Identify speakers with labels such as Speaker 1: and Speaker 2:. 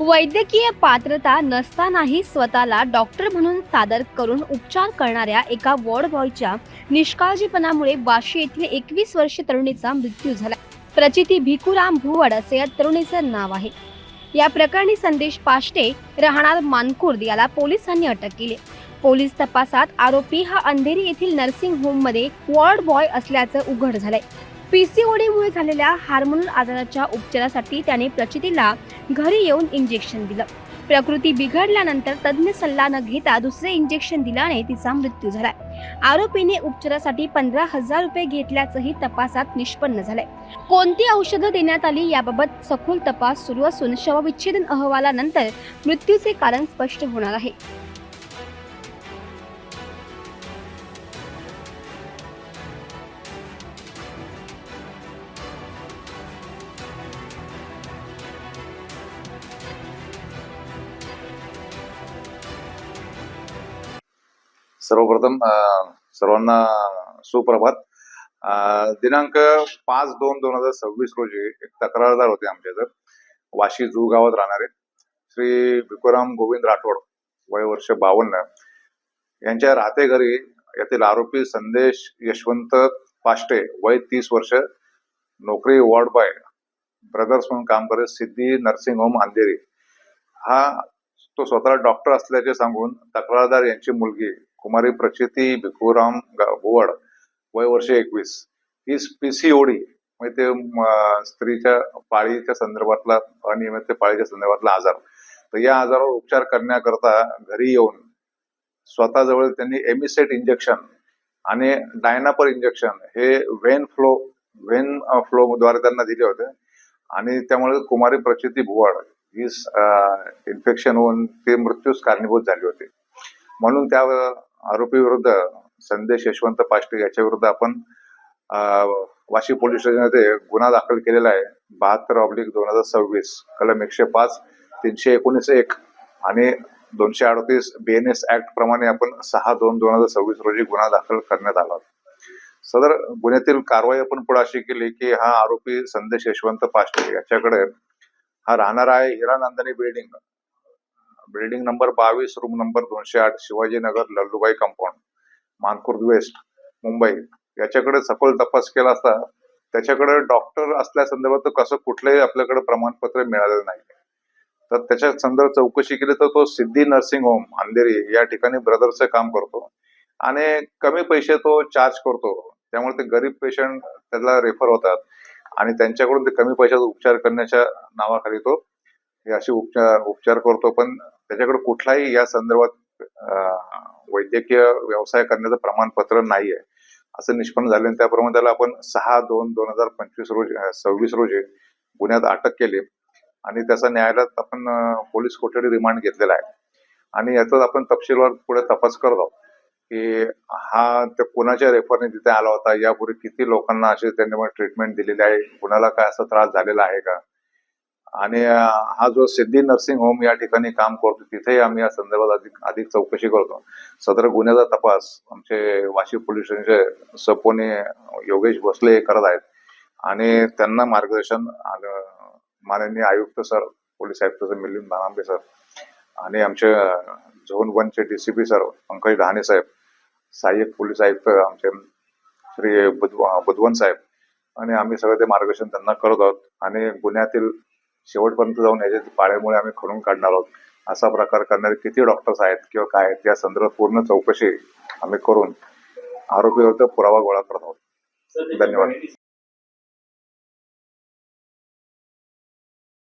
Speaker 1: वैद्यकीय पात्रता नसतानाही स्वतःला डॉक्टर म्हणून सादर करून उपचार करणाऱ्या एका वॉर्ड बॉयच्या निष्काळजीपणामुळे वाशी येथील एकवीस वर्षीय तरुणीचा मृत्यू झाला. प्रचिती भिकुराम भुवड असे या तरुणीचं नाव आहे. या प्रकरणी संदेश पाष्टे राहणार मानकुर्द याला पोलिसांनी अटक केली. पोलीस तपासात आरोपी हा अंधेरी येथील नर्सिंग होममध्ये वॉर्ड बॉय असल्याचं उघड झालंय. पीसीओडीमुळे झालेल्या हार्मोनल आजाराच्या उपचारासाठी त्याने प्रचितीला घरी येऊन इंजेक्शन दिलं. प्रकृती बिघडल्यानंतर तज्ज्ञ सल्ला न घेता दुसरे इंजेक्शन दिल्याने तिचा मृत्यू झाला आरोपीने उपचारासाठी पंधरा हजार रुपये घेतल्याचंही तपासात निष्पन्न झालंय. कोणती औषधं देण्यात आली याबाबत सखोल तपास सुरू असून शवविच्छेदन अहवालानंतर मृत्यूचे कारण स्पष्ट होणार आहे.
Speaker 2: सर्वप्रथम सर्वांना सुप्रभात. दिनांक पाच दोन दोन हजार सव्वीस रोजी एक तक्रारदार होते आमच्या इथं. वाशी जू गावात राहणारे श्री भिकोराम गोविंद राठोड वय वर्ष बावन्न. यांच्या राहते घरी येथील आरोपी संदेश यशवंत पाष्टे वय तीस वर्ष नोकरी वॉर्ड बॉय ब्रदर्स म्हणून काम करत सिद्धी नर्सिंग होम अंधेरी. हा तो स्वतःला डॉक्टर असल्याचे सांगून तक्रारदार यांची मुलगी कुमारी प्रचिती भिकुराम गा- भुवड वय वर्ष एकवीस. ही पीसीओडी म्हणजे ते स्त्रीच्या पाळीच्या संदर्भातला अनियमित पाळीच्या संदर्भातला आजार. तर या आजारावर उपचार करण्याकरता घरी येऊन स्वतःजवळ त्यांनी एमिसेट इंजेक्शन आणि डायनापर इंजेक्शन हे वेन फ्लो वेन फ्लो द्वारे त्यांना दिले होते. आणि त्यामुळे कुमारी प्रचिती भुवाड ही इन्फेक्शन होऊन ते मृत्यूस कारणीभूत झाली होती. म्हणून त्या आरोपी विरुद्ध संदेश यशवंत पाष्टे याच्या विरुद्ध आपण वाशी पोलीस स्टेशनमध्ये गुन्हा दाखल केलेला आहे. बहात्तर ऑब्लिक दोन हजार सव्वीस कलम एकशे पाच तीनशे एकोणीस एक आणि दोनशे अडतीस बीएनएस ऍक्ट प्रमाणे आपण सहा दोन दोन हजार सव्वीस रोजी गुन्हा दाखल करण्यात आला. सदर गुन्ह्यातील कारवाई आपण पुढे अशी केली की हा आरोपी संदेश यशवंत पाष्टे याच्याकडे हा राहणार आहे. हिरानंदनी बिल्डिंग बिल्डिंग नंबर बावीस रूम नंबर दोनशे आठ शिवाजीनगर लल्लूबाई कंपाऊंड मानकुर्द वेस्ट मुंबई. याच्याकडे सखोल तपास केला असता त्याच्याकडे डॉक्टर असल्यासंदर्भात संदर्भात कसं कुठलंही आपल्याकडे प्रमाणपत्र मिळालेलं नाही. तर त्याच्या संदर्भात चौकशी केली तर तो सिद्धी नर्सिंग होम अंधेरी या ठिकाणी ब्रदरचं काम करतो. आणि कमी पैसे तो चार्ज करतो. त्यामुळे ते गरीब पेशंट त्याला रेफर होतात. आणि त्यांच्याकडून ते कमी पैशात उपचार करण्याच्या नावाखाली तो हे असे उपचार उपचार करतो. पण त्याच्याकडे कुठलाही या संदर्भात वैद्यकीय व्यवसाय करण्याचं प्रमाणपत्र नाही आहे असं निष्पन्न झाले आणि त्याप्रमाणे त्याला आपण सहा दोन दोन हजार पंचवीस रोजी सव्वीस रोजी गुन्ह्यात अटक केली आणि त्याचा न्यायालयात आपण पोलीस कोठडी रिमांड घेतलेला आहे. आणि याचा आपण तपशीलवार पुढे तपास करत आहोत की हा त्या कुणाच्या रेफरने तिथे आला होता? यापूर्वी किती लोकांना असे त्यांनी ट्रीटमेंट दिलेली आहे? कुणाला काय असा त्रास झालेला आहे का? आणि हा जो सिद्धी नर्सिंग होम या ठिकाणी काम करतो तिथेही आम्ही या संदर्भात अधिक अधिक चौकशी करतो. सदर गुन्ह्याचा तपास आमचे वाशी पोलीस स्टेशनचे सपोने योगेश भोसले हे करत आहेत. आणि त्यांना मार्गदर्शन माननीय आयुक्त सर पोलीस आयुक्त सर मिलिंद भानांबे सर आणि आमचे zone वनचे D C P sir Pankaj Dahane साहेब सहाय्यक पोलीस आयुक्त आमचे श्री बुधव बुधवन साहेब आणि आम्ही सगळं ते मार्गदर्शन त्यांना करत आहोत. आणि गुन्ह्यातील शेवटपर्यंत जाऊन याच्या पाळ्यामुळे आम्ही खणून काढणार आहोत. असा प्रकार करणारे किती डॉक्टर्स आहेत किंवा काय आहेत या संदर्भात पूर्ण चौकशी आम्ही करून आरोपीविरुद्ध पुरावा गोळा करत आहोत. धन्यवाद.